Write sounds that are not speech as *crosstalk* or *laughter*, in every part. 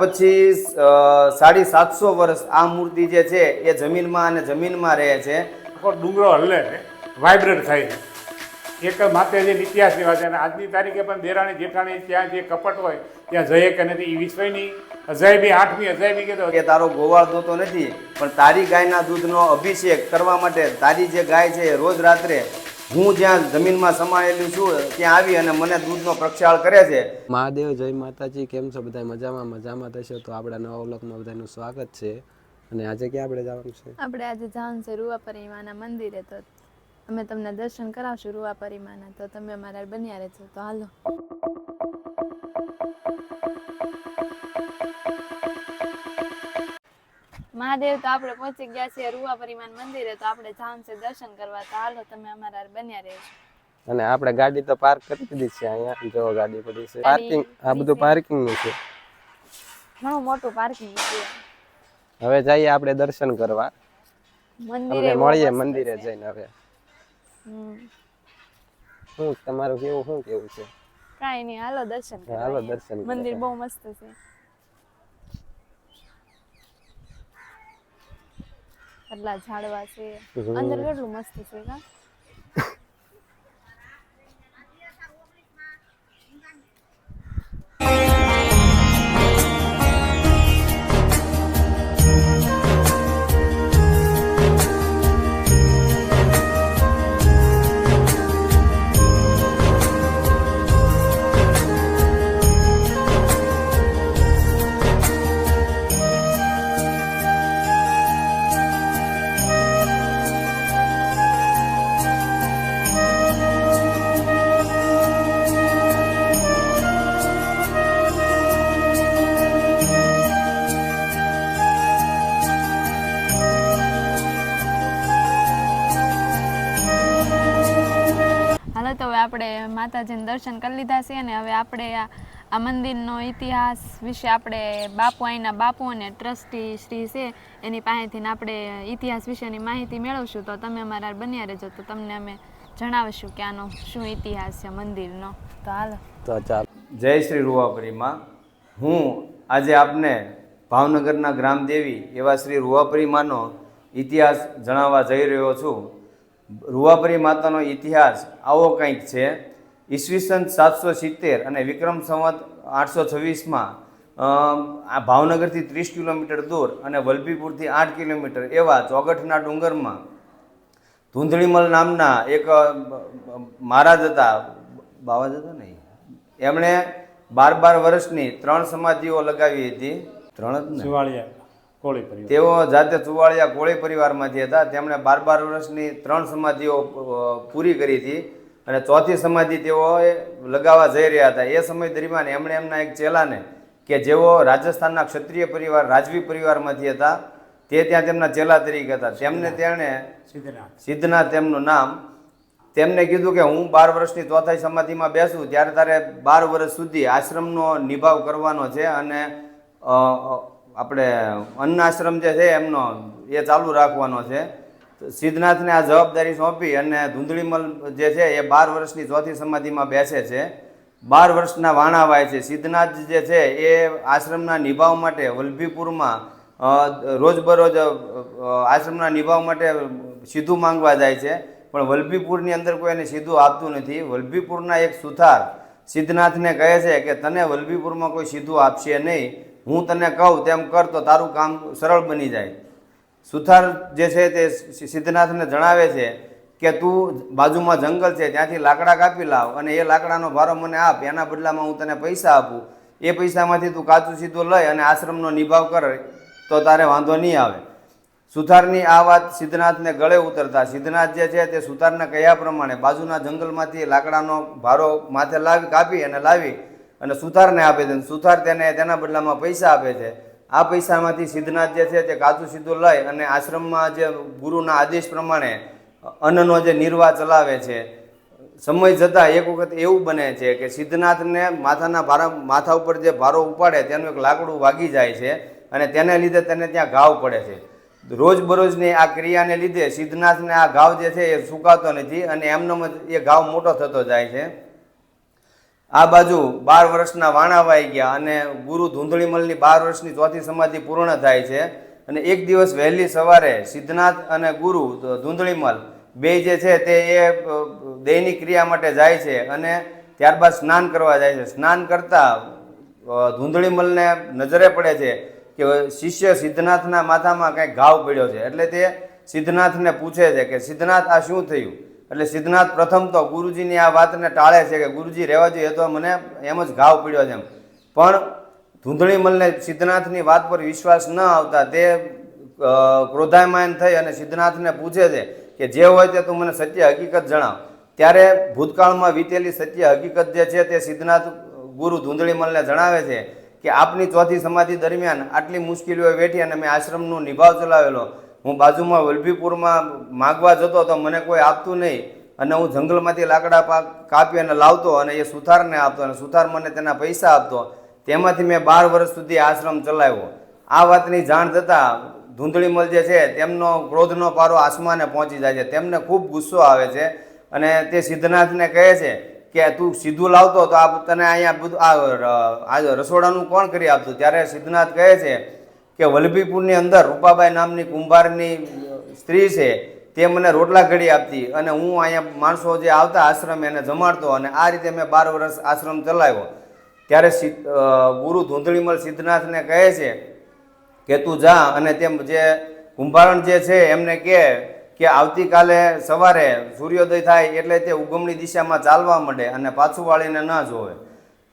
પછી સાડી સાતસો વર્ષ આ મૂર્તિ જે છે એ જમીનમાં અને જમીનમાં રહે છે. ડુંગરો હલ્લે છે વાઇબ્રેટ થાય છે. એક જે ઇતિહાસ એવા છે અને આજની તારીખે પણ દેરાણી જેઠાણી ત્યાં જે કપટ હોય ત્યાં જઈએ કે નથી એ વિશ્વની અજાયબી આઠમી અજાયબી કીધો. કે તારો ગોવાળ ધોતો નથી પણ તારી ગાયના દૂધનો અભિષેક કરવા માટે તારી જે ગાય છે રોજ રાત્રે હું જ્યાં જમીનમાં સમાયેલું છું ત્યાં આવી અને મને દૂધનો પ્રક્ષાળ કરે છે. મહાદેવ જય માતાજી કેમ છો બધા? મજામાં? મજામાં થશો તો આપણા નવા વ્લોગમાં બધાનું સ્વાગત છે. અને આજે ક્યાં આપણે જવાનું છે? આપણે આજે જવાનું છે રૂવા પરિમાના મંદિરે. તો અમે તમને દર્શન કરાવશું રૂવા પરિમાના. તો તમે અમારા બન્યા રહેજો. તો હાલો. મહાદેવ તો આપણે પહોંચી ગયા છીએ રૂવા પરિમાન મંદિરે તો આપણે જવાનું છે દર્શન કરવા. તો હાલો તમે અમારા બન્યા રહેજો. અને આપણે ગાડી તો પાર્ક કરી દીધી છે અહીંયા જો ગાડી પડી છે. પાર્કિંગ આ બધું પાર્કિંગનું છે. ઘણું મોટું પાર્કિંગ છે. હવે જઈએ આપણે દર્શન કરવા. મંદિરે મળીએ મંદિરે જઈને હવે. હું શું તમારું કેવું શું કેવું છે? કાઈ નહીં હાલો દર્શન હાલો દર્શન મંદિર બહુ મસ્ત છે. કેટલા ઝાડવા છે. અંદર કેટલું મસ્ત છે કા માતાજીના દર્શન કરી લીધા છે અને હવે આપણે આ આ મંદિરનો ઇતિહાસ વિશે આપણે બાપુ અહીંના બાપુ અને ટ્રસ્ટી શ્રી છે, એની પાસેથી આપણે ઇતિહાસ વિશેની માહિતી મેળવશું. તો તમે અમારા બન્યા રહેજો. તો તમને અમે જણાવીશું કે આનો શું ઇતિહાસ છે મંદિરનો. તો હાલો. તો ચાલો. જય શ્રી રૂવાપરીમાં. હું આજે આપને ભાવનગરના ગ્રામદેવી એવા શ્રી રૂવાપરીમાનો ઇતિહાસ જણાવવા જઈ રહ્યો છું. રૂવાપરી માતાનો ઇતિહાસ આવો કંઈક છે. ઈસવીસન સાતસો સિત્તેર અને વિક્રમ સંવત આઠસો છવ્વીસમાં આ ભાવનગરથી ત્રીસ કિલોમીટર દૂર અને વલભીપુરથી આઠ કિલોમીટર એવા ચોગઠના ડુંગરમાં ધૂંધળીમલ નામના એક મહારાજ હતા. બાવાજ હતા ને એમણે બાર બાર વર્ષની ત્રણ સમાધિઓ લગાવી હતી. ત્રણ જ કોળી તેઓ જાતે ચુવાળિયા કોળી પરિવારમાંથી હતા. તેમણે બાર બાર વર્ષની ત્રણ સમાધિઓ પૂરી કરી હતી. અને ચોથી સમાધિ તેઓએ લગાવવા જઈ રહ્યા હતા. એ સમય દરમિયાન એમણે એમના એક ચેલાને કે જેઓ રાજસ્થાનના ક્ષત્રિય પરિવાર રાજવી પરિવારમાંથી હતા તે ત્યાં તેમના ચેલા તરીકે હતા. તેમને તેણે સિદ્ધનાથ. સિદ્ધનાથ તેમનું નામ તેમને કીધું કે હું બાર વર્ષની ચોથાઈ સમાધિમાં બેસું ત્યારે તારે બાર વર્ષ સુધી આશ્રમનો નિભાવ કરવાનો છે અને આપણે અન્ન આશ્રમ જે છે એમનો એ ચાલુ રાખવાનો છે. સિદ્ધનાથને આ જવાબદારી સોંપી અને ધૂંધળીમલ જે છે એ બાર વર્ષની ચોથી સમાધિમાં બેસે છે. બાર વર્ષના વાણા વાય છે. સિદ્ધનાથ જે છે એ આશ્રમના નિભાવ માટે વલભીપુરમાં રોજબરોજ આશ્રમના નિભાવ માટે સીધું માંગવા જાય છે. પણ વલભીપુરની અંદર કોઈ એને સીધું આપતું નથી. વલભીપુરના એક સુથાર સિદ્ધનાથને કહે છે કે, તને વલભીપુરમાં કોઈ સીધું આપશે નહીં. હું તને કહું, તેમ કર તો તારું કામ સરળ બની જાય. સુથાર જે છે તે સિદ્ધનાથને જણાવે છે કે તું બાજુમાં જંગલ છે, ત્યાંથી લાકડા કાપી લાવ અને એ લાકડાનો ભારો મને આપ, એના બદલામાં હું તને પૈસા આપું. એ પૈસામાંથી તું કાચું સીધું લઈ અને આશ્રમનો નિભાવ કર, તો તારે વાંધો નહીં આવે. સુથારની આ વાત સિદ્ધનાથને ગળે ઉતરતા, સિદ્ધનાથ જે છે તે સુથારને કહ્યા પ્રમાણે બાજુના જંગલમાંથી લાકડાનો ભારો માથે લાવી, કાપી અને લાવી અને સુથારને આપે છે. સુથાર તેને તેના બદલામાં પૈસા આપે છે. આ પૈસામાંથી સિદ્ધનાથ જે છે તે કાચું સીધું લઈ અને આશ્રમમાં જે ગુરુના આદેશ પ્રમાણે અન્નનો જે નિર્વાહ ચલાવે છે. સમય જતાં એક વખત એવું બને છે કે સિદ્ધનાથને માથાના ભારા, માથા ઉપર જે ભારો ઉપાડે તેનું એક લાકડું વાગી જાય છે અને તેને લીધે તેને ત્યાં ઘાવ પડે છે. રોજબરોજની આ ક્રિયાને લીધે સિદ્ધનાથને આ ઘાવ જે છે એ સુકાતો નથી અને એમનો એ ઘાવ મોટો થતો જાય છે. આ બાજુ બાર વર્ષના વાણાવાઈ ગયા અને ગુરુ ધૂંધળીમલની બાર વર્ષની ચોથી સમાધિ પૂર્ણ થાય છે. અને એક દિવસ વહેલી સવારે સિદ્ધનાથ અને ગુરુ ધૂંધળીમલ બે જે છે તે એ દૈનિક ક્રિયા માટે જાય છે અને ત્યારબાદ સ્નાન કરવા જાય છે. સ્નાન કરતા ધૂંધળીમલને નજરે પડે છે કે શિષ્ય સિદ્ધનાથના માથામાં કંઈક ઘાવ પડ્યો છે. એટલે તે સિદ્ધનાથને પૂછે છે કે સિદ્ધનાથ, આ શું થયું? એટલે સિદ્ધનાથ પ્રથમ તો ગુરુજીની આ વાતને ટાળે છે કે ગુરુજી રહેવા જોઈએ તો મને એમ જ ઘાવ પીડ્યો છે એમ. પણ ધૂંધળીમલને સિદ્ધનાથની વાત પર વિશ્વાસ ન આવતા તે ક્રોધાયમાન થઈ અને સિદ્ધનાથને પૂછે છે કે જે હોય તે તું મને સત્ય હકીકત જણાવ. ત્યારે ભૂતકાળમાં વીતેલી સત્ય હકીકત જે છે તે સિદ્ધનાથ ગુરુ ધૂંધળીમલને જણાવે છે કે આપની ચોથી સમાધિ દરમિયાન આટલી મુશ્કેલીઓ વેઠી અને મેં આશ્રમનો નિભાવ ચલાવેલો. હું બાજુમાં વલભીપુરમાં માગવા જતો તો મને કોઈ આપતું નહીં. અને હું જંગલમાંથી લાકડા પાક કાપી અને લાવતો અને એ સુથારને આપતો અને સુથાર મને તેના પૈસા આપતો. તેમાંથી મેં બાર વર્ષ સુધી આશ્રમ ચલાવ્યો. આ વાતની જાણ થતાં ધૂંધળીમલ જે છે, તેમનો ક્રોધનો પારો આસમાને પહોંચી જાય છે. તેમને ખૂબ ગુસ્સો આવે છે અને તે સિદ્ધનાથને કહે છે કે તું સીધું લાવતો તો આ તને અહીંયા બધું આ રસોડાનું કોણ કરી આપતું? ત્યારે સિદ્ધનાથ કહે છે કે વલભીપુરની અંદર રૂપાબાઈ નામની કુંભારની સ્ત્રી છે, તે મને રોટલા ઘડી આપતી અને હું અહીંયા માણસો જે આવતા આશ્રમે એને જમાડતો અને આ રીતે મેં બાર વર્ષ આશ્રમ ચલાવ્યો. ત્યારે ગુરુ ધૂંધળીમલ સિદ્ધનાથને કહે છે કે તું જા અને તેમ જે કુંભારણ જે છે એમને કહે કે આવતીકાલે સવારે સૂર્યોદય થાય એટલે તે ઉગમની દિશામાં ચાલવા માંડે અને પાછું વાળીને ન જોવે.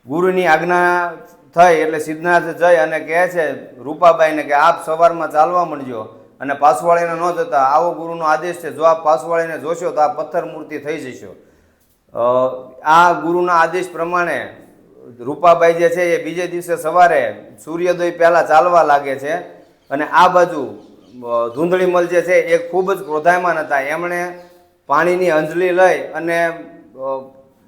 ગુરુની આજ્ઞા થઈ એટલે સિદ્ધનાથ જઈ અને કહે છે, રૂપાબાઈને કે આપ સવારમાં ચાલવા મળજો અને પાસવાળીને ન જતા. આવો ગુરુનો આદેશ છે, જો આપ પાસવાળીને જોશો તો આ પથ્થર મૂર્તિ થઈ જશો. આ ગુરુના આદેશ પ્રમાણે રૂપાબાઈ જે છે એ બીજે દિવસે સવારે સૂર્યોદય પહેલાં ચાલવા લાગે છે અને આ બાજુ ધૂંધળીમલ જે છે એ ખૂબ જ ક્રોધાયમાન હતા. એમણે પાણીની અંજલી લઈ અને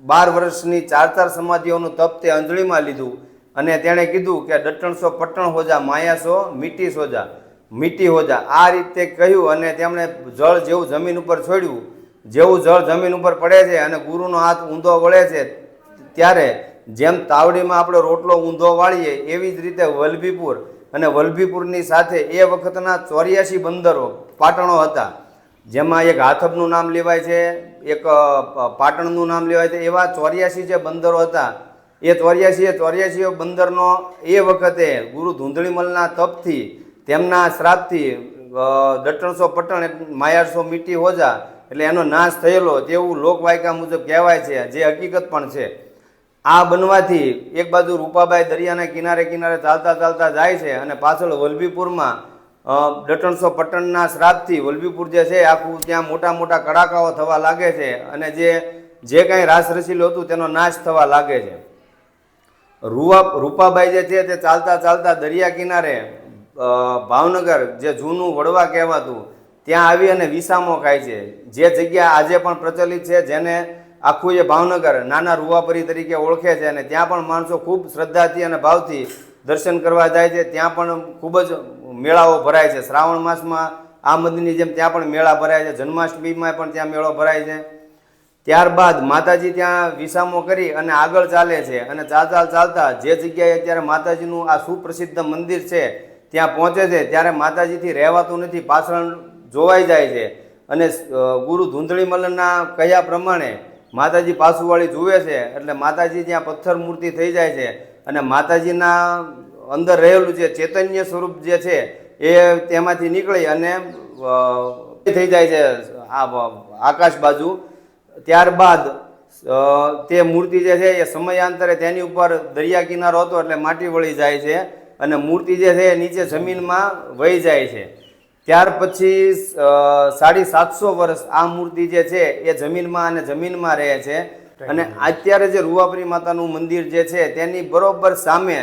બાર વર્ષની ચાર ચાર સમાધિઓનું તપ તે અંજળીમાં લીધું. અને તેણે કીધું કે દટ્ટણસો પટ્ટણ હોજા માયાસો મીટી સોજા. મીટી હોજા. આ રીતે કહ્યું અને તેમણે જળ જેવું જમીન ઉપર છોડ્યું. જેવું જળ જમીન ઉપર પડે છે અને ગુરુનો હાથ ઊંધો વળે છે, ત્યારે જેમ તાવડીમાં આપણે રોટલો ઊંધો વાળીએ, એવી જ રીતે વલભીપુર અને વલભીપુરની સાથે એ વખતના ચોર્યાસી બંદરો, પાટણો હતા. જેમાં એક હાથબનું નામ લેવાય છે, એક પાટણનું નામ લેવાય છે, એવા ચોર્યાસી જે બંદરો હતા એ ત્વર્યાસી એ ચોર્યાસી બંદરનો એ વખતે ગુરુ ધૂંધળીમલના તપથી, તેમના શ્રાપથી દટણસો એટલે માયારસો મીટી હોજા, એટલે એનો નાશ થયેલો તેવું લોકવાયકા મુજબ કહેવાય છે, જે હકીકત પણ છે. આ બનવાથી એક બાજુ રૂપાબાઈ દરિયાના કિનારે કિનારે ચાલતા ચાલતા જાય છે અને પાછળ વલભીપુરમાં દટણસો પટ્ટણના શ્રાપથી વલભીપુર જે છે આખું ત્યાં મોટા મોટા કડાકાઓ થવા લાગે છે અને જે જે કાંઈ રાસ રસીલું હતું તેનો નાશ થવા લાગે છે. રૂવા રૂપાબાઈ જે છે તે ચાલતા ચાલતા દરિયા કિનારે ભાવનગર જે જૂનું વડવા કહેવાતું, ત્યાં આવી અને વિસામો ખાય છે. જે જગ્યા આજે પણ પ્રચલિત છે, જેને આખું એ ભાવનગર નાના રૂવાપરી તરીકે ઓળખે છે અને ત્યાં પણ માણસો ખૂબ શ્રદ્ધાથી અને ભાવથી દર્શન કરવા જાય છે. ત્યાં પણ ખૂબ જ મેળાઓ ભરાય છે. શ્રાવણ માસમાં આ મંદિરની જેમ ત્યાં પણ મેળા ભરાય છે. જન્માષ્ટમીમાં પણ ત્યાં મેળો ભરાય છે. ત્યારબાદ માતાજી ત્યાં વિસામો કરી અને આગળ ચાલે છે. અને ચાલતા ચાલતા જે જગ્યાએ અત્યારે માતાજીનું આ સુપ્રસિદ્ધ મંદિર છે, ત્યાં પહોંચે છે. ત્યારે માતાજીથી રહેવાતું નથી, પાછળ જોવાઈ જાય છે. અને ગુરુ ધૂંધળીમલનના કહ્યા પ્રમાણે માતાજી પાછુંવાળી જુએ છે, એટલે માતાજી ત્યાં પથ્થર મૂર્તિ થઈ જાય છે. અને માતાજીના અંદર રહેલું જે ચૈતન્ય સ્વરૂપ જે છે, એ તેમાંથી નીકળી અને થઈ જાય છે, આ આકાશ બાજુ. ત્યારબાદ તે મૂર્તિ જે છે એ સમયાંતરે તેની ઉપર દરિયા કિનારો હતો એટલે માટી વળી જાય છે અને મૂર્તિ જે છે એ નીચે જમીનમાં વહી જાય છે. ત્યાર પછી સાડી સાતસો વર્ષ આ મૂર્તિ જે છે એ જમીનમાં અને જમીનમાં રહે છે. અને અત્યારે જે રૂવાપરી માતાનું મંદિર જે છે તેની બરોબર સામે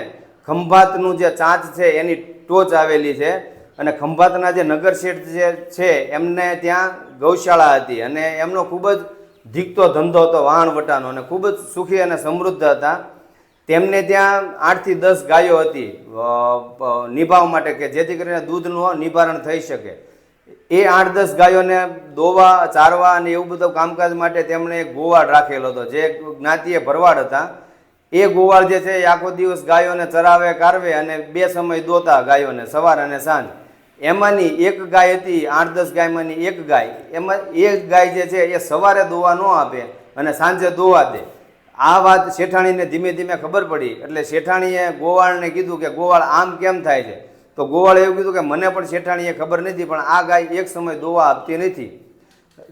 ખંભાતનું જે ચાંચ છે એની ટોચ આવેલી છે. અને ખંભાતના જે નગર શેઠ જે છે એમને ત્યાં ગૌશાળા હતી અને એમનો ખૂબ જ ધીકતો ધંધો હતો વાહણ વટાનો, અને ખૂબ જ સુખી અને સમૃદ્ધ હતા. તેમને ત્યાં આઠથી દસ ગાયો હતી. નિભાવ માટે કે જેથી કરીને દૂધનું નિવારણ થઈ શકે. એ આઠ દસ ગાયોને દોવા, ચારવા અને એવું બધું કામકાજ માટે તેમણે એક ગોવાળ રાખેલો હતો. જે જ્ઞાતિએ ભરવાડ હતા. એ ગોવાળ જે છે એ આખો દિવસ ગાયોને ચરાવે, કારવે અને બે સમય દોતા ગાયોને સવાર અને સાંજ. એમાંની એક ગાય હતી, આઠ દસ ગાયમાંની એક ગાય. એમાં એક ગાય જે છે, એ સવારે દોવા ન આપે અને સાંજે દોવા દે. આ વાત શેઠાણીને ધીમે ધીમે ખબર પડી. એટલે શેઠાણીએ ગોવાળને કીધું કે, ગોવાળ, આમ કેમ થાય છે? તો ગોવાળે એવું કીધું કે, મને પણ શેઠાણીએ ખબર નથી, પણ આ ગાય એક સમય દોવા આપતી નથી.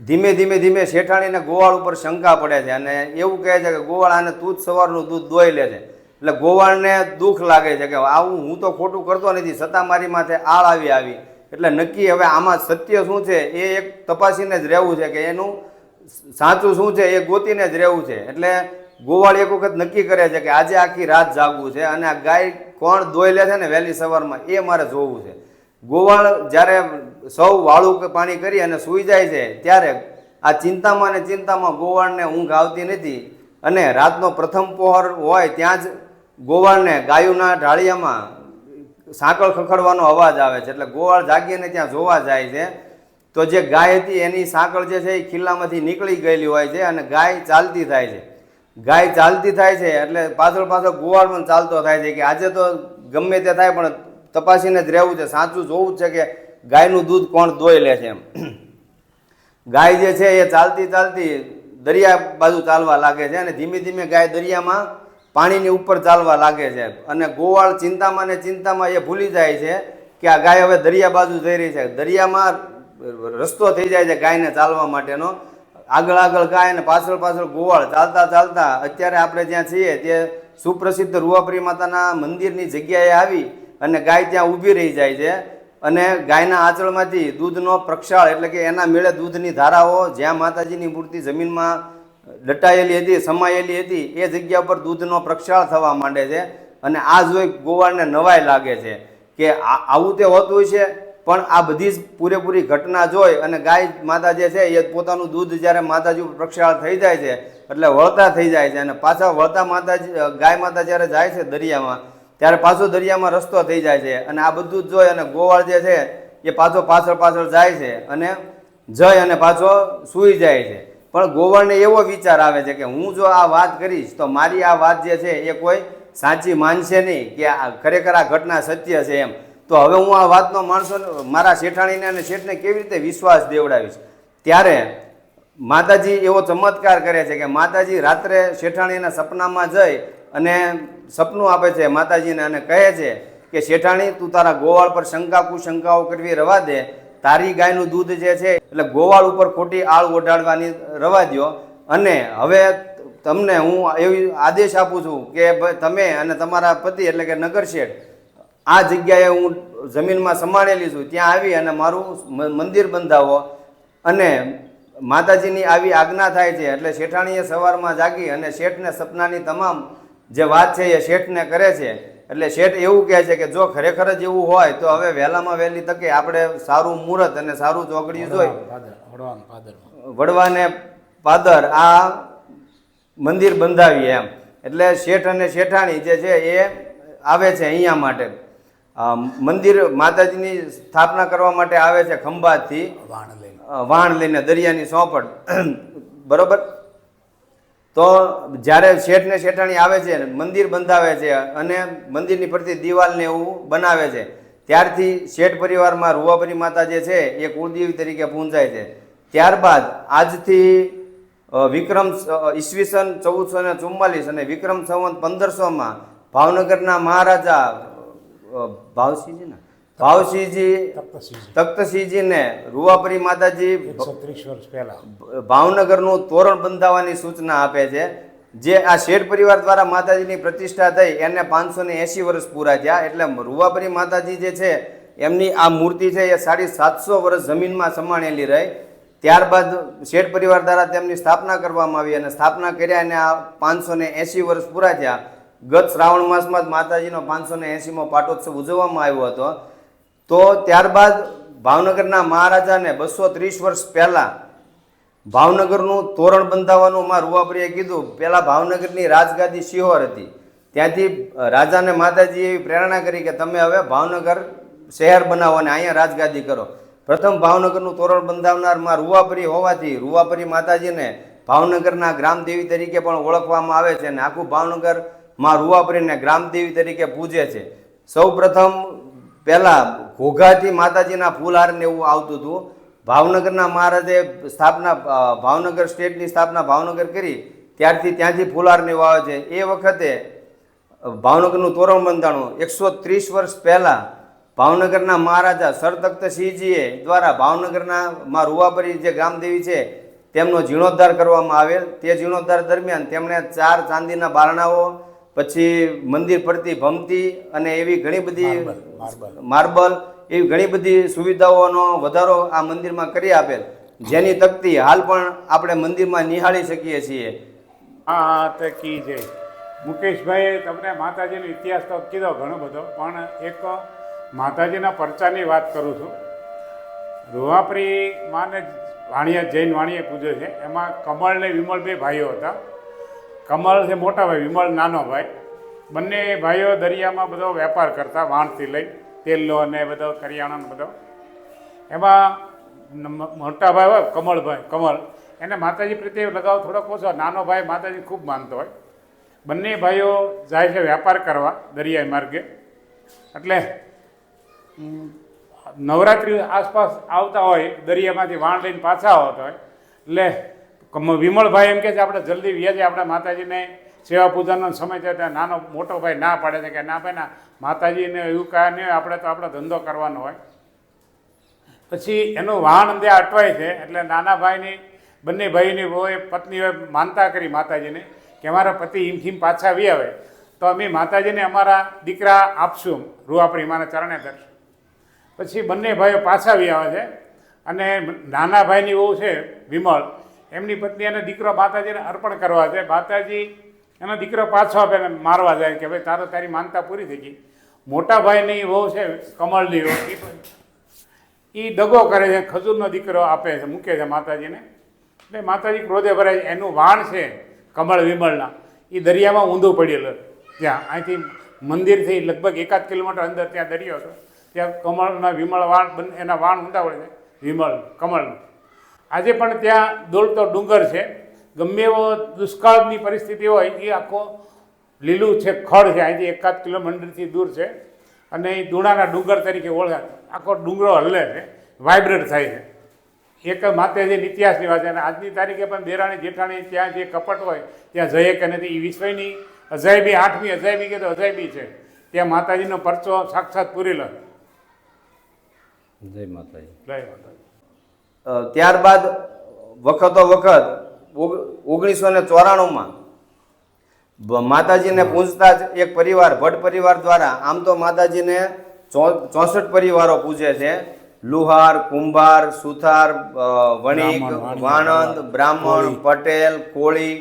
ધીમે ધીમે ધીમે શેઠાણીને ગોવાળ ઉપર શંકા પડે છે અને એવું કહે છે કે, ગોવાળ, આને તું જ સવારનું દૂધ દોઈ લે છે એટલે ગોવાળને દુઃખ લાગે છે કે આવું હું તો ખોટું કરતો નથી છતાં મારી માથે આળ આવી આવી. એટલે નક્કી હવે આમાં સત્ય શું છે એ એક તપાસીને જ રહેવું છે કે એનું સાચું શું છે એ ગોતીને જ રહેવું છે. એટલે ગોવાળ એક વખત નક્કી કરે છે કે આજે આખી રાત જાગવું છે અને આ ગાય કોણ દોઈ લે છે ને વહેલી સવારમાં એ મારે જોવું છે. ગોવાળ જ્યારે સૌ વાળું કે પાણી કરી અને સૂઈ જાય છે ત્યારે આ ચિંતામાં ને ચિંતામાં ગોવાળને ઊંઘ આવતી નથી અને રાતનો પ્રથમ પહોર હોય ત્યાં જ ગોવાળને ગાયોના ઢાળિયામાં સાંકળ ખખડવાનો અવાજ આવે છે. એટલે ગોવાળ જાગીને ત્યાં જોવા જાય છે. તો જે ગાય હતી એની સાંકળ જે છે એ ખિલ્લામાંથી નીકળી ગયેલી હોય છે અને ગાય ચાલતી થાય છે. ગાય ચાલતી થાય છે એટલે પાછળ પાછળ ગોવાળ પણ ચાલતો થાય છે કે આજે તો ગમે તે થાય પણ તપાસીને જ રહેવું છે. સાચું જોવું જ છે કે ગાયનું દૂધ કોણ દોઈ લે છે એમ. ગાય જે છે એ ચાલતી ચાલતી દરિયા બાજુ ચાલવા લાગે છે અને ધીમે ધીમે ગાય દરિયામાં પાણીની ઉપર ચાલવા લાગે છે. અને ગોવાળ ચિંતામાં ને ચિંતામાં એ ભૂલી જાય છે કે આ ગાય હવે દરિયા બાજુ જઈ રહી છે. દરિયામાં રસ્તો થઈ જાય છે ગાયને ચાલવા માટેનો. આગળ આગળ ગાય અને પાછળ પાછળ ગોવાળ ચાલતા ચાલતા અત્યારે આપણે જ્યાં છીએ તે સુપ્રસિદ્ધ રૂવાપરી માતાના મંદિરની જગ્યાએ આવી અને ગાય ત્યાં ઊભી રહી જાય છે. અને ગાયના આંચળમાંથી દૂધનો પ્રક્ષાળ એટલે કે એના મેળે દૂધની ધારાઓ જ્યાં માતાજીની મૂર્તિ જમીનમાં દટાયેલી હતી, સમાયેલી હતી, એ જગ્યા પર દૂધનો પ્રક્ષાળ થવા માંડે છે અને આ જોઈ ગોવાળને નવાઈ લાગે છે કે આવું તે હોતું છે પણ આ બધી જ પૂરેપૂરી ઘટના જોઈ અને ગાય માતા જે છે એ પોતાનું દૂધ જ્યારે માતાજી ઉપર પ્રક્ષાળ થઈ જાય છે, એટલે વળતા થઈ જાય છે અને પાછા વળતા માતાજી, ગાય માતા જ્યારે જાય છે દરિયામાં, ત્યારે પાછો દરિયામાં રસ્તો થઈ જાય છે અને આ બધું જ જોઈ અને ગોવાળ જે છે એ પાછો પાછળ પાછળ જાય છે અને જઈ અને પાછો સૂઈ જાય છે. પણ ગોવાળને એવો વિચાર આવે છે કે હું જો આ વાત કરીશ, તો મારી આ વાત જે છે એ કોઈ સાચી માનશે નહીં કે આ ખરેખર આ ઘટના સત્ય છે એમ. તો હવે હું આ વાતનો માણસો મારા શેઠાણીને અને શેઠને કેવી રીતે વિશ્વાસ દેવડાવીશ? ત્યારે માતાજી એવો ચમત્કાર કરે છે કે માતાજી રાત્રે શેઠાણીના સપનામાં જઈ અને સપનું આપે છે માતાજીને અને કહે છે કે, શેઠાણી, તું તારા ગોવાળ પર શંકા કુશંકાઓ કરવી રવા દે તારી ગાયનું દૂધ જે છે, એટલે ગોવાળ ઉપર ખોટી આળ ઓઢાડવાની રવા દ્યો. અને હવે તમને હું એવી આદેશ આપું છું કે તમે અને તમારા પતિ એટલે કે નગર શેઠ, આ જગ્યાએ હું જમીનમાં સમાણેલી છું. ત્યાં આવી અને મારું મંદિર બંધાવો. અને માતાજીની આવી આજ્ઞા થાય છે, એટલે શેઠાણીએ સવારમાં જાગી અને શેઠને સપનાની તમામ જે વાત છે એ શેઠને કરે છે. એટલે શેઠ એવું કહે છે કે જો ખરેખર જ એવું હોય તો હવે વહેલામાં વહેલી તકે આપણે સારું મુહૂર્ત અને સારું ચોકડિયું જોઈ. વડવાનું પાદર આ મંદિર બંધાવીએ એમ. એટલે શેઠ અને શેઠાણી જે છે એ આવે છે અહીંયા માટે. મંદિર માતાજીની સ્થાપના કરવા માટે આવે છે ખંભાતથી. વાણ લઈને. વાણ લઈને દરિયાની સોંપડ. બરોબર? તો જ્યારે શેઠ ને શેઠાણી આવે છે મંદિર બંધાવે છે અને મંદિરની ફરતી દિવાલને એવું બનાવે છે ત્યારથી શેઠ પરિવારમાં રૂવાપરી માતા જે છે એ કુળદેવી તરીકે પૂંજાય છે. ત્યારબાદ આજથી વિક્રમ ઈસવીસન ચૌદસો ને ચુમ્માલીસ અને વિક્રમ સંવંત પંદરસોમાં ભાવનગરના મહારાજા અ, ભાવસિંહજી ને ભાવસિંહજી તખ્તસિંહજીને રૂવાપરી માતાજી ત્રીસ વર્ષ પહેલા. ભાવનગરનું તોરણ બંધાવવાની સૂચના આપે છે જે આ શેઠ પરિવાર દ્વારા માતાજીની પ્રતિષ્ઠા થઈ એને પાંચસો ને એંશી વર્ષ પૂરા થયા. એટલે રૂવાપરી માતાજી જે છે એમની આ મૂર્તિ છે એ સાડી સાતસો વર્ષ જમીનમાં સમાણેલી રહી. ત્યારબાદ શેઠ પરિવાર દ્વારા તેમની સ્થાપના કરવામાં આવી અને સ્થાપના કર્યા અને આ પાંચસો ને એંશી વર્ષ પૂરા થયા. ગત શ્રાવણ માસમાં જ માતાજીનો પાંચસો ને એંશીમો પાટોત્સવ ઉજવવામાં આવ્યો હતો. તો ત્યારબાદ ભાવનગરના મહારાજાને બસો ત્રીસ વર્ષ પહેલાં ભાવનગરનું તોરણ બંધાવવાનું માં રૂવાપરીએ કીધું. પહેલાં ભાવનગરની રાજગાદી શિહોર હતી. ત્યાંથી રાજાને માતાજીએ એવી પ્રેરણા કરી કે તમે હવે ભાવનગર શહેર બનાવો અને અહીંયા રાજગાદી કરો. પ્રથમ ભાવનગરનું તોરણ બંધાવનારમાં રૂવાપરી હોવાથી રૂવાપરી માતાજીને ભાવનગરના ગ્રામદેવી તરીકે પણ ઓળખવામાં આવે છે અને આખું ભાવનગરમાં રૂવાપરીને ગ્રામદેવી તરીકે પૂજે છે. સૌ પ્રથમ પહેલા ઘોઘાથી માતાજીના ફૂલહારને એવું આવતું હતું. ભાવનગરના મહારાજે સ્થાપના ભાવનગર સ્ટેટની સ્થાપના ભાવનગર કરી, ત્યારથી ત્યાંથી ફૂલહારને એવું આવે છે. એ વખતે ભાવનગરનું તોરણ બંધાણું એકસો ત્રીસ વર્ષ પહેલાં ભાવનગરના મહારાજા સરતખ્તસિંહજીએ દ્વારા ભાવનગરના માં રૂવાપરી જે ગ્રામદેવી છે, તેમનો જીર્ણોદ્ધાર કરવામાં આવેલ. તે જીર્ણોદ્ધાર દરમિયાન તેમણે ચાર ચાંદીના બારણાઓ પછી મંદિર ફરતી ભમતી અને એવી ઘણી બધી માર્બલ એવી ઘણી બધી સુવિધાઓનો વધારો આ મંદિરમાં કરી આપેલ. જેની તકતી હાલ પણ આપણે મંદિરમાં નિહાળી શકીએ છીએ. હા તે કી છે. મુકેશભાઈ તમને માતાજીનો ઇતિહાસ તો કીધો ઘણો બધો પણ એક માતાજીના પરચાની વાત કરું છું. રોહાપરી માને વાણિયા જૈન વાણિયા પૂજે છે. એમાં કમળ ને વિમળ બે ભાઈઓ હતા. કમળ છે મોટા ભાઈ, વિમળ નાનો ભાઈ. બંને ભાઈઓ દરિયામાં બધો વેપાર કરતા, વાણથી લઈ તેલનો અને બધો, કરિયાણાનો બધો. એમાં મોટા ભાઈ હોય, કમળભાઈ, કમળ. એને માતાજી પ્રત્યે લગાવ થોડોક ઓછો. નાનો ભાઈ માતાજી ખૂબ માનતો હોય. બંને ભાઈઓ જાય છે વેપાર કરવા, દરિયાઈ માર્ગે. એટલે નવરાત્રિ આસપાસ આવતા હોય, દરિયામાંથી વાણ લઈને પાછા આવતા હોય. એટલે વિમળભાઈ એમ કે છે, આપણે જલ્દી વ્યાજે આપણે માતાજીને સેવા પૂજાનો સમય છે, ત્યાં નાનો મોટો ભાઈ ના પાડે છે કે ના ભાઈ, ના, માતાજીને એવું કાંઈ નહીં આપણે તો આપણો ધંધો કરવાનો હોય. પછી એનું વાહન અંદર અટવાય છે, એટલે નાના ભાઈની, બંને ભાઈની વહુએ પત્નીઓએ માનતા કરી માતાજીને કે અમારા પતિ હિમખીમ પાછા આવી આવે. તો અમે માતાજીને અમારા દીકરા આપશું રૂઆપરી મારા ચરણે ધરશું પછી બંને ભાઈઓ પાછા આવી આવે છે. અને નાના ભાઈની બહુ છે વિમળ એમની પત્ની અને દીકરો માતાજીને અર્પણ કરવા જાય માતાજી એનો દીકરો પાછો આપે એને મારવા જાય કે ભાઈ તારો તારી માનતા પૂરી થઈ ગઈ. મોટા ભાઈની વહુ છે, કમળની વહુ. એ દગો કરે છે, ખજૂરનો દીકરો આપે છે, મૂકે છે માતાજીને. એટલે માતાજી ક્રોધે ભરાય છે. એનું વાણ છે, કમળ વિમળના. એ દરિયામાં ઊંધું પડેલું. ત્યાં અહીંથી મંદિરથી લગભગ એકાદ કિલોમીટર અંદર ત્યાં દરિયો છે ત્યાં કમળના વિમળ વાણ એના વાણ ઊંધા પડે છે. વિમળ કમળ આજે પણ ત્યાં દોડતો ડુંગર છે. ગમે એવો દુષ્કાળની પરિસ્થિતિ હોય અહીંથી આખો લીલું છે ખડ છે. અહીંથી એકાદ કિલોમીટરથી દૂર છે. અને એ દુણાના ડુંગર તરીકે ઓળખાય. આખો ડુંગરો હલ્લે છે વાઇબ્રેટ થાય છે. એક માતાજીની ઇતિહાસની વાત છે અને આજની તારીખે પણ દેરાણી જેઠાણી ત્યાં જે કપટ હોય ત્યાં જઈએ કે નથી એ વિશ્વની અજાયબી આઠમી અજાયબી કે તો અજાયબી છે. ત્યાં માતાજીનો પરચો સાક્ષાત પૂરેલો. જય માતાજી. જય માતાજી. ત્યારબાદ વખતો વખત ઓગણીસો ને ચોરાણુંમાં માતાજીને પૂજતા જ એક પરિવાર ભટ્ટ પરિવાર દ્વારા આમ તો માતાજીને ચોસઠ પરિવારો પૂજે છે. લુહાર કુંભાર સુથાર વણિક વાણંદ બ્રાહ્મણ પટેલ કોળી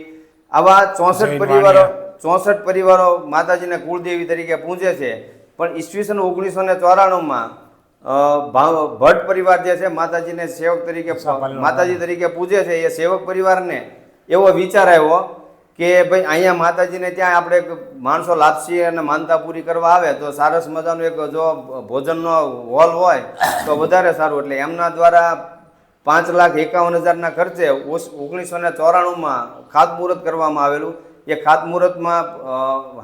આવા ચોસઠ પરિવારો ચોસઠ પરિવારો માતાજીને કુળદેવી તરીકે પૂજે છે. પણ ઈસવીસન ઓગણીસો ને ચોરાણુંમાં ભટ્ટ પરિવાર જે છે માતાજીને સેવક તરીકે માતાજી તરીકે પૂજે છે એ સેવક પરિવારને એવો વિચાર આવ્યો કે ભાઈ અહીંયા માતાજીને ત્યાં આપણે માણસો લાપસી અને માનતા પૂરી કરવા આવે તો સારસ મજાનું એક જો ભોજનનો હોલ હોય તો વધારે સારું. એટલે એમના દ્વારા પાંચ લાખ એકાવન હજારના ખર્ચે ઓગણીસો ને ચોરાણુંમાં ખાતમુહૂર્ત કરવામાં આવેલું. એ ખાતમુહૂર્તમાં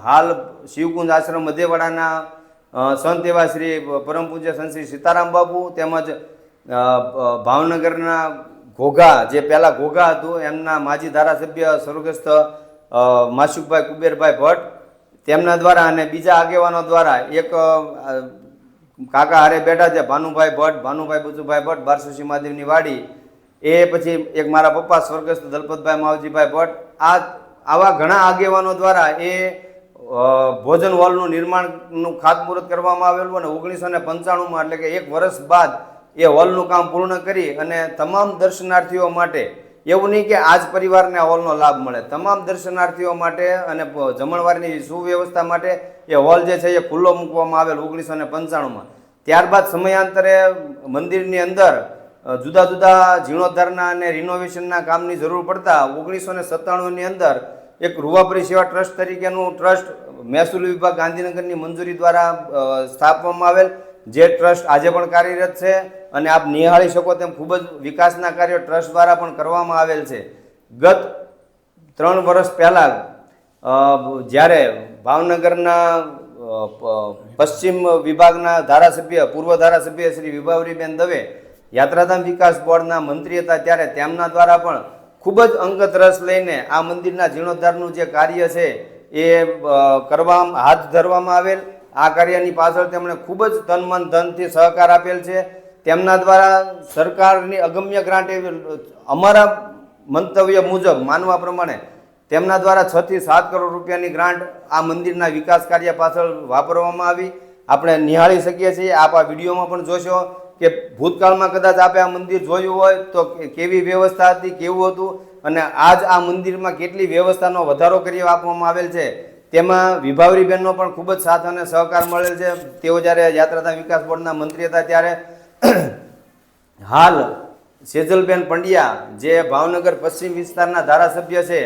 હાલ શિવકુંજ આશ્રમ મધેવાડાના સંત એવા શ્રી પરમ પૂજ્ય સંત સીતારામ બાપુ તેમજ ભાવનગરના ઘોઘા, જે પહેલાં ઘોઘા હતું, એમના માજી ધારાસભ્ય સ્વર્ગસ્થ માસુકભાઈ કુબેરભાઈ ભટ્ટ, તેમના દ્વારા અને બીજા આગેવાનો દ્વારા એક કાકા હારે બેઠા છે, ભાનુભાઈ ભટ્ટ, ભાનુભાઈ બુજુભાઈ ભટ્ટ બારસુસી મહાદેવની વાડી, એ પછી એક મારા પપ્પા સ્વર્ગસ્થ દલપતભાઈ માવજીભાઈ ભટ્ટ, આ, આવા ઘણા આગેવાનો દ્વારા એ ભોજન હોલનું નિર્માણનું ખાતમુહૂર્ત કરવામાં આવેલું અને ઓગણીસો ને પંચાણુંમાં એટલે કે એક વર્ષ બાદ એ હોલનું કામ પૂર્ણ કરી અને તમામ દર્શનાર્થીઓ માટે એવું નહીં કે આજ પરિવારને આ હોલનો લાભ મળે. તમામ દર્શનાર્થીઓ માટે અને જમણવારની સુવ્યવસ્થા માટે એ હોલ જે છે એ ખુલ્લો મૂકવામાં આવેલ ઓગણીસો ને પંચાણુંમાં. ત્યારબાદ સમયાંતરે મંદિરની અંદર જુદા જુદા જીર્ણોદ્ધારના અને રિનોવેશનના કામની જરૂર પડતા ઓગણીસો ને સત્તાણુંની અંદર એક રૂવાપરી સેવા ટ્રસ્ટ તરીકેનું ટ્રસ્ટ મહેસૂલ વિભાગ ગાંધીનગરની મંજૂરી દ્વારા સ્થાપવામાં આવેલ. જે ટ્રસ્ટ આજે પણ કાર્યરત છે અને આપ નિહાળી શકો તેમ ખૂબ જ વિકાસના કાર્યો ટ્રસ્ટ દ્વારા પણ કરવામાં આવેલ છે. ગત ત્રણ વર્ષ પહેલાં જ્યારે ભાવનગરના પશ્ચિમ વિભાગના ધારાસભ્ય, પૂર્વ ધારાસભ્ય શ્રી વિભાવરીબેન દવે યાત્રાધામ વિકાસ બોર્ડના મંત્રી હતા ત્યારે તેમના દ્વારા પણ ખૂબ જ અંગત રસ લઈને આ મંદિરના જીર્ણોદ્ધારનું જે કાર્ય છે એ કરવા હાથ ધરવામાં આવેલ. આ કાર્યની પાછળ તેમણે ખૂબ જ તન મન ધનથી સહકાર આપેલ છે. તેમના દ્વારા સરકારની અગમ્ય ગ્રાન્ટ અમારા મંતવ્ય મુજબ, માનવા પ્રમાણે, તેમના દ્વારા છ થી સાત કરોડ રૂપિયાની ગ્રાન્ટ આ મંદિરના વિકાસ કાર્ય પાછળ વાપરવામાં આવી. આપણે નિહાળી શકીએ છીએ. આપ આ વિડીયોમાં પણ જોશો. કે ભૂતકાળમાં કદાચ આપે આ મંદિર જોયું હોય તો કેવી વ્યવસ્થા હતી, કેવું હતું અને આજ આ મંદિરમાં કેટલી વ્યવસ્થાનો વધારો કરી આપવામાં આવેલ છે, તેમાં વિભાવરીબેનનો પણ ખૂબ જ સાથ અને સહકાર મળેલ છે. તેઓ જ્યારે યાત્રાધામ વિકાસ બોર્ડના મંત્રી હતા ત્યારે *clears throat* હાલ સેજલબેન પંડ્યા જે ભાવનગર પશ્ચિમ વિસ્તારના ધારાસભ્ય છે,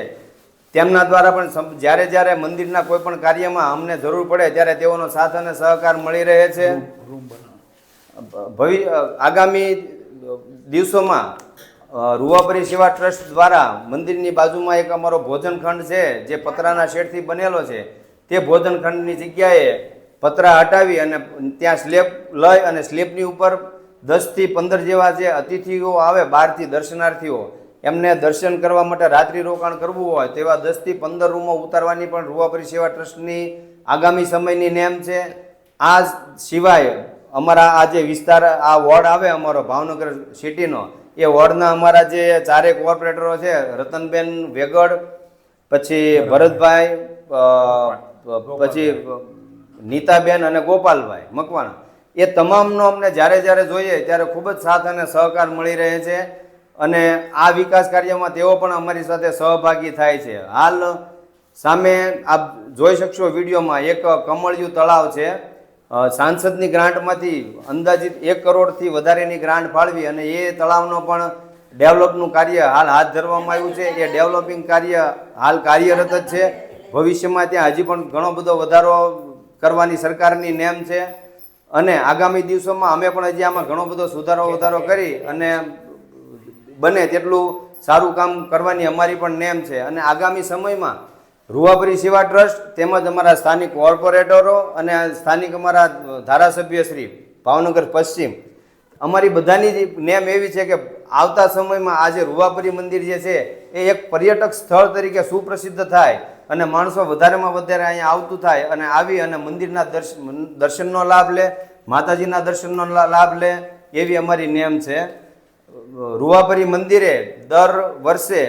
તેમના દ્વારા પણ જ્યારે જ્યારે મંદિરના કોઈ પણ કાર્યમાં અમને જરૂર પડે ત્યારે તેઓનો સાથ અને સહકાર મળી રહે છે. ભવિ, આગામી દિવસોમાં રૂવાપરી સેવા ટ્રસ્ટ દ્વારા મંદિરની બાજુમાં એક અમારો ભોજનખંડ છે, જે પતરાના શેડથી બનેલો છે, તે ભોજનખંડની જગ્યાએ પતરા હટાવી અને ત્યાં સ્લેબ લઈ અને સ્લેબની ઉપર દસથી પંદર જેવા જે અતિથિઓ આવે બહારથી દર્શનાર્થીઓ, એમને દર્શન કરવા માટે રાત્રિ રોકાણ કરવું હોય, તેવા દસથી પંદર રૂમો ઉતારવાની પણ રૂવાપરી સેવા ટ્રસ્ટની આગામી સમયની નેમ છે. આ સિવાય અમારા આ જે વિસ્તાર આ વોર્ડ આવે અમારો ભાવનગર સિટીનો એ વોર્ડના અમારા જે ચારેક કોર્પોરેટરો છે રતનબેન વેગડ પછી ભરતભાઈ પછી નીતાબેન અને ગોપાલભાઈ મકવાણા. એ તમામનો અમને જ્યારે જ્યારે જોઈએ ત્યારે ખૂબ જ સાથ અને સહકાર મળી રહે છે અને આ વિકાસ કાર્યમાં તેઓ પણ અમારી સાથે સહભાગી થાય છે. હાલ સામે આપ જોઈ શકશો વિડીયોમાં એક કમળિયું તળાવ છે. સાંસદની ગ્રાન્ટમાંથી અંદાજિત એક કરોડથી વધારેની ગ્રાન્ટ ફાળવી અને એ તળાવનો પણ ડેવલપનું કાર્ય હાલ હાથ ધરવામાં આવ્યું છે. એ ડેવલપિંગ કાર્ય હાલ કાર્યરત જ છે. ભવિષ્યમાં ત્યાં હજી પણ ઘણો બધો વધારો કરવાની સરકારની નેમ છે અને આગામી દિવસોમાં અમે પણ હજી આમાં ઘણો બધો સુધારો વધારો કરી અને બને તેટલું સારું કામ કરવાની અમારી પણ નેમ છે. અને આગામી સમયમાં રૂવાપરી સેવા ટ્રસ્ટ તેમજ અમારા સ્થાનિક કોર્પોરેટરો અને સ્થાનિક અમારા ધારાસભ્ય શ્રી ભાવનગર પશ્ચિમ, અમારી બધાની નેમ એવી છે કે આવતા સમયમાં આ જે રૂવાપરી મંદિર જે છે, એ એક પર્યટક સ્થળ તરીકે સુપ્રસિદ્ધ થાય અને માણસો વધારેમાં વધારે અહીંયા આવતું થાય અને આવી અને મંદિરના દર્શન દર્શનનો લાભ લે, માતાજીના દર્શનનો લાભ લે, એવી અમારી નેમ છે. રૂવાપરી મંદિરે દર વર્ષે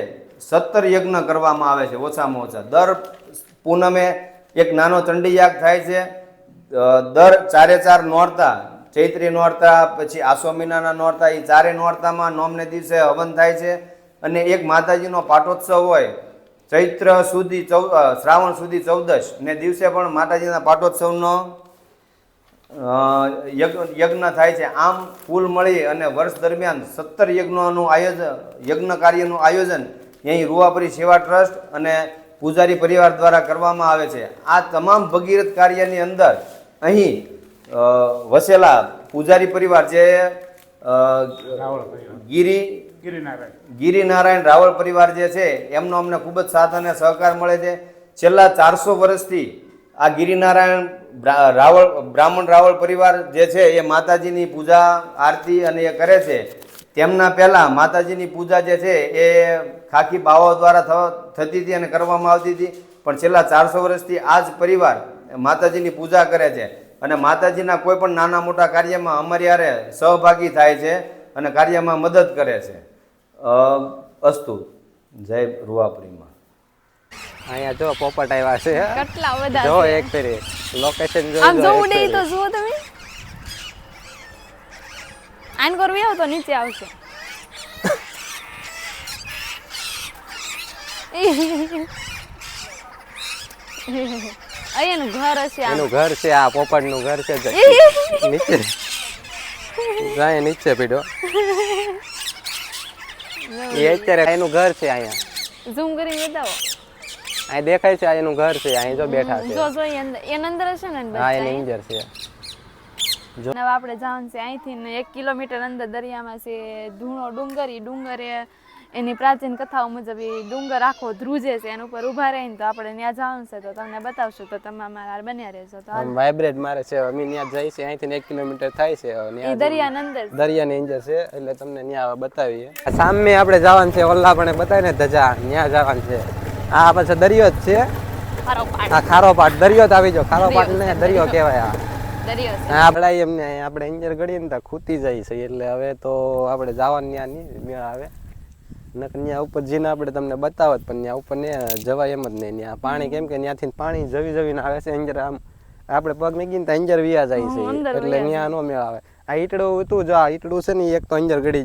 સત્તર યજ્ઞ કરવામાં આવે છે, ઓછામાં ઓછા. દર પૂનમે એક નાનો ચંડીયાગ થાય છે દર ચારે ચાર નોરતા, ચૈત્રી નોરતા, પછી આસો નોરતા એ ચારે નોરતામાં નોમને દિવસે હવન થાય છે, અને એક માતાજીનો પાટોત્સવ હોય, ચૈત્ર સુધી ચૌ શ્રાવણ સુધી ચૌદશ, ને દિવસે પણ માતાજીના પાટોત્સવનો યજ્ઞ થાય છે. આમ કુલ મળી અને વર્ષ દરમિયાન સત્તર યજ્ઞોનું આયોજન યજ્ઞ કાર્યનું આયોજન અહીં રૂવાપરી સેવા ટ્રસ્ટ અને પૂજારી પરિવાર દ્વારા કરવામાં આવે છે. આ તમામ ભગીરથ કાર્યની અંદર અહીં વસેલા પૂજારી પરિવાર જે ગીરી ગિરિનારાયણ. ગિરિનારાયણ રાવળ પરિવાર જે છે એમનો અમને ખૂબ જ સાથ અને સહકાર મળે છે. છેલ્લા ચારસો વર્ષથી આ ગિરિનારાયણ રાવળ બ્રાહ્મણ રાવળ પરિવાર જે છે એ માતાજીની પૂજા આરતી અને એ કરે છે. તેમના પહેલાં માતાજીની પૂજા જે છે એ ખાખી બાવાઓ દ્વારા થતી હતી અને કરવામાં આવતી હતી. પણ છેલ્લા ચારસો વર્ષથી આ જ પરિવાર માતાજીની પૂજા કરે છે. અને માતાજીના કોઈ પણ નાના મોટા કાર્યમાં અમારી હારે સહભાગી થાય છે અને કાર્યમાં મદદ કરે છે. અસ્તુ. જય રૂવાપુરીમાં. અહીંયા જો પોપટ આવ્યા છે. કેટલા બધા જો એક ફેરી. લોકેશન જો જો એક ઉડે તો. જુઓ તમે. આન કરવી આવ તો નીચે આવશે. અહીંયાનું ઘર હશે આનું એનું ઘર છે આ પોપટનું ઘર છે. નીચે. જાય નીચે પીડો. એ અત્યારે એનું ઘર છે અહીંયા. ઝૂમ કરી બતાવો. અહીં દેખાય છે આ એનું ઘર છે અહીં જો બેઠા છે. જો જો એની અંદર હશે ને હા એની અંદર છે. હવે આપણે જવાનું છે અહીંથી એક કિલોમીટર અંદર દરિયામાં છે ધૂણો ડુંગર ઈ ડુંગર એની પ્રાચીન કથાઓ મુજબ એ ડુંગર આખો ધ્રુજે છે એના ઉપર ઊભા રહીને તો આપણે ત્યાં જવાનું છે તો તમને બતાવશું તો તમે અમારા બન્યા રહેશો તો વાઇબ્રેટ મારે છે અમે ત્યાં જઈએ છીએ અહીંથી એક કિલોમીટર થાય છે દરિયા એ દરિયાની અંદર દરિયાની અંદર છે એટલે તમને ત્યાં બતાવીએ. સામે આપણે જવાનું છે ઓલા પણ બતાવીને ધજા ત્યાં જવાનું છે. આ પછી દરિયો જ છે. ખારો આ ખારો પાટ દરિયો જ આવી જાવ ખારો પાટ ને દરિયો કહેવાય આ. આપણે એમને આપણે ઇન્જર ગળીએ ને ત્યાં ખૂતી જાય છે એટલે હવે તો આપણે જવાનું ત્યાં નહીં મેળ આવે. નકર ત્યાં ઉપર જઈને આપણે તમને બતાવત પણ ત્યાં ઉપર ને જવાય એમ જ નહીં. ત્યાં પાણી કેમ કે ત્યાંથી પાણી જવી જવીને આવે છે અંજર આમ આપણે પગ મૂકીને ત્યાં વિયા જાય છે. એટલે ત્યાં નો મેળ આવે. આ ઈટડું હતું જો આ ઈટડું છે ને એક તો અંજર ગળી